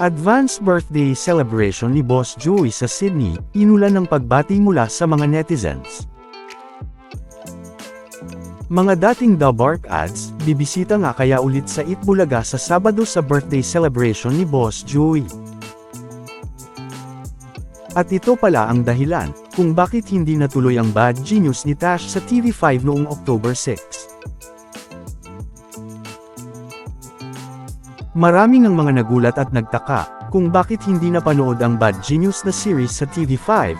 Advance birthday celebration ni Boss Joey sa Sydney, inulan ng pagbati mula sa mga netizens. Mga dating The Bark ads, bibisita nga kaya ulit sa Itbulaga sa Sabado sa birthday celebration ni Boss Joey. At ito pala ang dahilan, kung bakit hindi natuloy ang Bad Genius ni Tash sa TV5 noong October 6. Maraming ang mga nagulat at nagtaka, kung bakit hindi napanood ang Bad Genius na series sa TV5,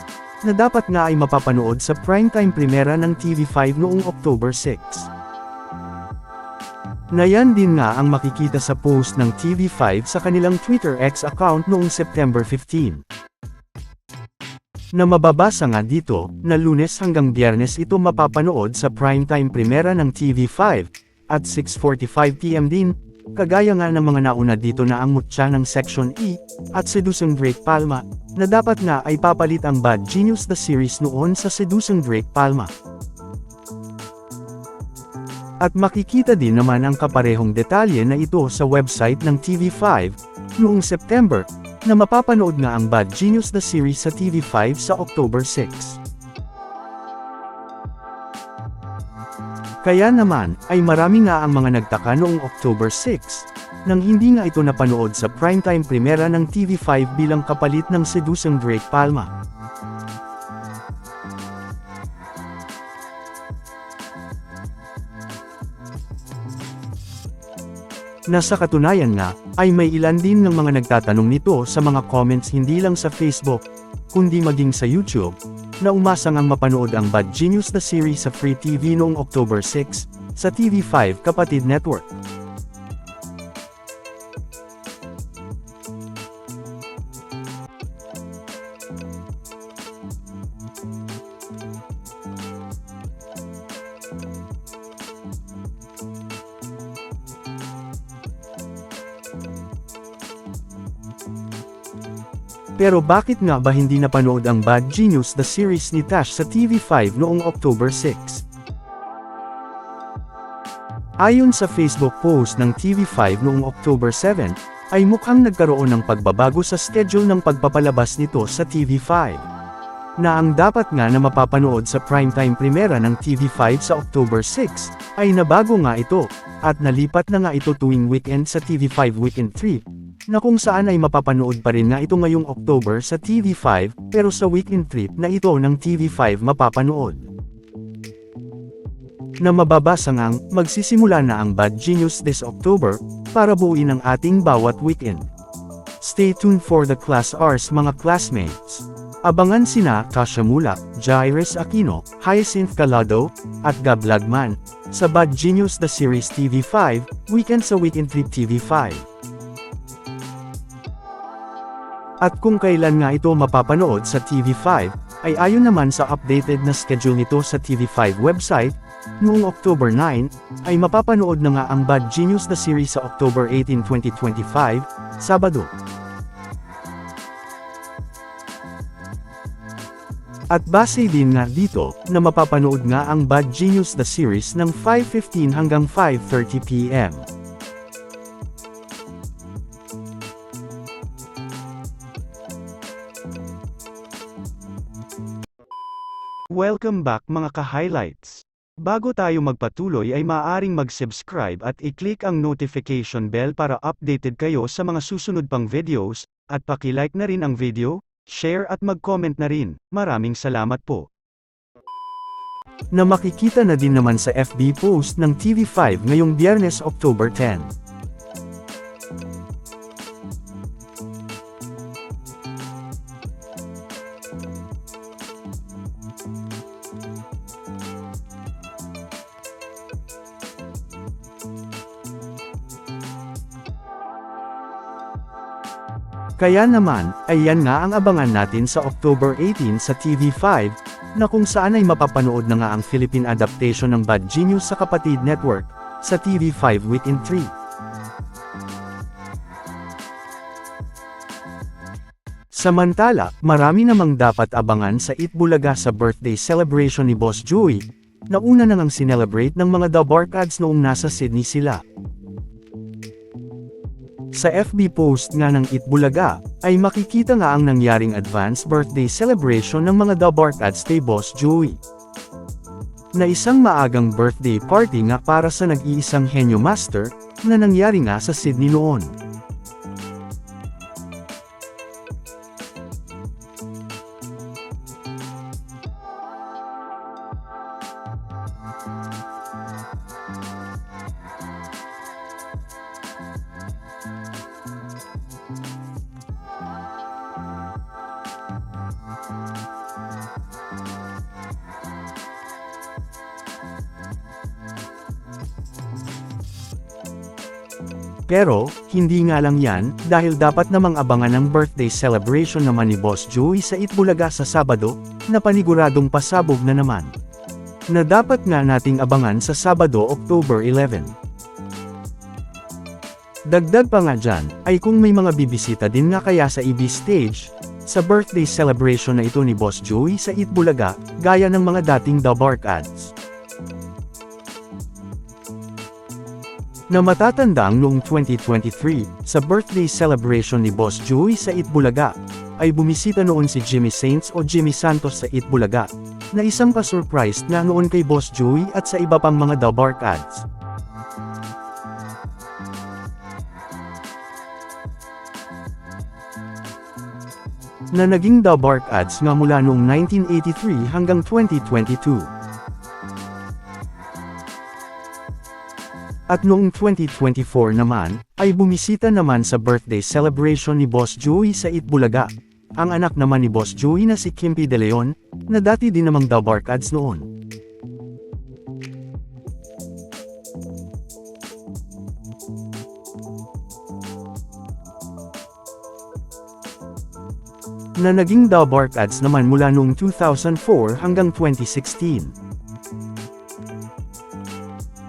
na dapat nga ay mapapanood sa primetime primera ng TV5 noong October 6. Nayan din nga ang makikita sa post ng TV5 sa kanilang Twitter X account noong September 15. Na mababasa nga dito, na lunes hanggang biyernes ito mapapanood sa primetime primera ng TV5, at 6.45pm din, kagaya nga ng mga nauna dito na ang mutya ng Section E, at Seducing Drake Palma, na dapat nga ay papalit ang Bad Genius the series noon sa Seducing Drake Palma. At makikita din naman ang kaparehong detalye na ito sa website ng TV5, noong September, na mapapanood nga ang Bad Genius the series sa TV5 sa October 6. Kaya naman, ay marami nga ang mga nagtaka noong October 6, nang hindi nga ito napanood sa primetime primera ng TV5 bilang kapalit ng Seducing Drake Palma. Nasa katunayan nga, ay may ilan din ng mga nagtatanong nito sa mga comments hindi lang sa Facebook, kundi maging sa YouTube, na umasang ang mapanood ang Bad Genius the series sa Free TV noong October 6, sa TV5 Kapatid Network. Pero bakit nga ba hindi napanood ang Bad Genius the series ni Tash sa TV5 noong October 6? Ayon sa Facebook post ng TV5 noong October 7, ay mukhang nagkaroon ng pagbabago sa schedule ng pagpapalabas nito sa TV5. Na ang dapat nga na mapapanood sa primetime primera ng TV5 sa October 6, ay nabago nga ito, at nalipat na nga ito tuwing weekend sa TV5 Weekend 3, na kung saan ay mapapanood pa rin nga ito ngayong October sa TV5, pero sa weekend trip na ito ng TV5 mapapanood. Na mababasa ngang, magsisimula na ang Bad Genius this October, para buuin ang ating bawat weekend. Stay tuned for the Class R's mga classmates. Abangan sina Tasha Mulak, Jairus Aquino, Hyacinth Calado, at Gab Lagman, sa Bad Genius The Series TV5, Weekend sa Weekend Trip TV5. At kung kailan nga ito mapapanood sa TV5, ay ayon naman sa updated na schedule nito sa TV5 website, noong October 9, ay mapapanood na nga ang Bad Genius The Series sa October 18, 2025, Sabado. At base din nga dito, na mapapanood nga ang Bad Genius The Series ng 5.15 hanggang 5.30pm. Welcome back mga ka-highlights. Bago tayo magpatuloy ay maaaring mag-subscribe at i-click ang notification bell para updated kayo sa mga susunod pang videos, at paki-like na rin ang video, share at mag-comment na rin. Maraming salamat po. Na makikita na din naman sa FB post ng TV5 ngayong Biyernes October 10. Kaya naman, ayan nga ang abangan natin sa October 18 sa TV5, na kung saan ay mapapanood na nga ang Philippine adaptation ng Bad Genius sa Kapatid Network, sa TV5 Weekend 3. Samantala, marami namang dapat abangan sa Itbulaga sa birthday celebration ni Boss Joey, na una na ngang sinelebrate ng mga The Barkads noong nasa Sydney sila. Sa FB post nga ng Itbulaga, ay makikita nga ang nangyaring advance birthday celebration ng mga The Barkads kay Boss Joey. Na isang maagang birthday party nga para sa nag-iisang henyo master, na nangyari nga sa Sydney noon. Pero, hindi nga lang yan, dahil dapat namang abangan ang birthday celebration naman ni Boss Joey sa Itbulaga sa Sabado, na paniguradong pasabog na naman. Na dapat nga nating abangan sa Sabado, October 11. Dagdag pa nga dyan, ay kung may mga bibisita din nga kaya sa EB stage, sa birthday celebration na ito ni Boss Joey sa Itbulaga, gaya ng mga dating The Bark ads. Na matatandang noong 2023, sa birthday celebration ni Boss Joey sa Itbulaga, ay bumisita noon si Jimmy Saints o Jimmy Santos sa Itbulaga, na isang pa-surprise na noon kay Boss Joey at sa iba pang mga The Bark ads. na naging The Bark ads nga mula noong 1983 hanggang 2022. At noong 2024 naman, ay bumisita naman sa birthday celebration ni Boss Joey sa Itbulaga. Ang anak naman ni Boss Joey na si Kimpi De Leon, na dati din namang The Bark noon. na naging The Bark naman mula noong 2004 hanggang 2016.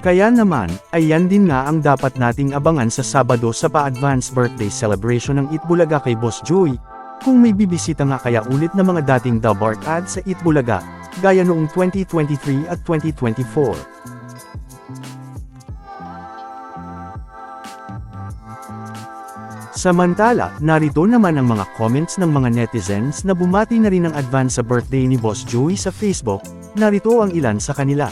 Kaya naman, ayan din nga ang dapat nating abangan sa Sabado sa pa-advance birthday celebration ng Itbulaga kay Boss Joey, kung may bibisita nga kaya ulit na mga dating The Bark ads sa Itbulaga, gaya noong 2023 at 2024. Samantala, narito naman ang mga comments ng mga netizens na bumati na rin ng advance sa birthday ni Boss Joey sa Facebook, narito ang ilan sa kanila.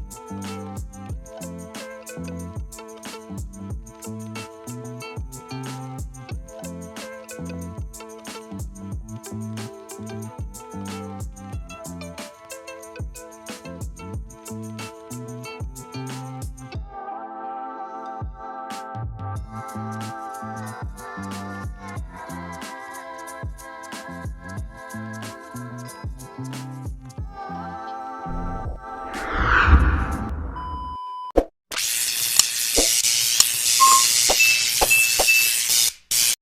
Thank you.